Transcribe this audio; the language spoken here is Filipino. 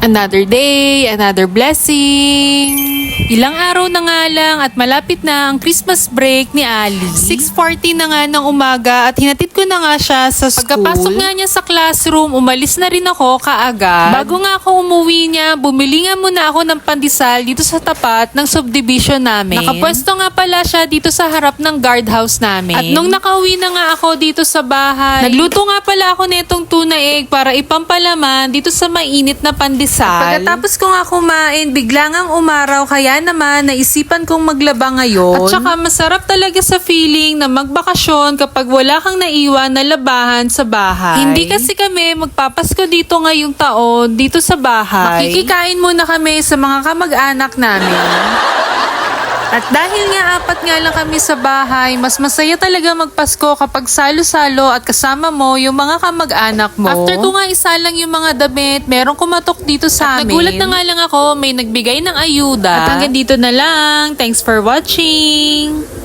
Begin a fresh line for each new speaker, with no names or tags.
Another day, another blessing. Ilang araw na nga lang at malapit na ang Christmas break ni Ali. 6.40 na nga ng umaga at hinatid ko na nga siya sa school. Pagkapasok nga niya sa classroom, umalis na rin ako kaagad. Bago nga ako umuwi niya, bumili nga muna ako ng pandesal dito sa tapat ng subdivision namin. Nakapwesto nga pala siya dito sa harap ng guardhouse namin. At nung nakauwi na nga ako dito sa bahay, nagluto nga pala ako nitong tuna egg para ipampalaman dito sa mainit na pandesal. Pagkatapos ko nga kumain, bigla ngang umaraw kaya naman naisipan kong maglaba ngayon. At saka masarap talaga sa feeling na magbakasyon kapag wala kang naiwan na labahan sa bahay. Hindi kasi kami magpapasko dito ngayong taon dito sa bahay. Makikikain muna kami sa mga kamag-anak namin. At dahil nga apat nga lang kami sa bahay, mas masaya talaga magpasko kapag salo-salo at kasama mo yung mga kamag-anak mo. After ko nga isalang yung mga damit, merong kumatok dito sa amin. Nagulat na nga lang ako, may nagbigay ng ayuda. At hanggang dito na lang. Thanks for watching!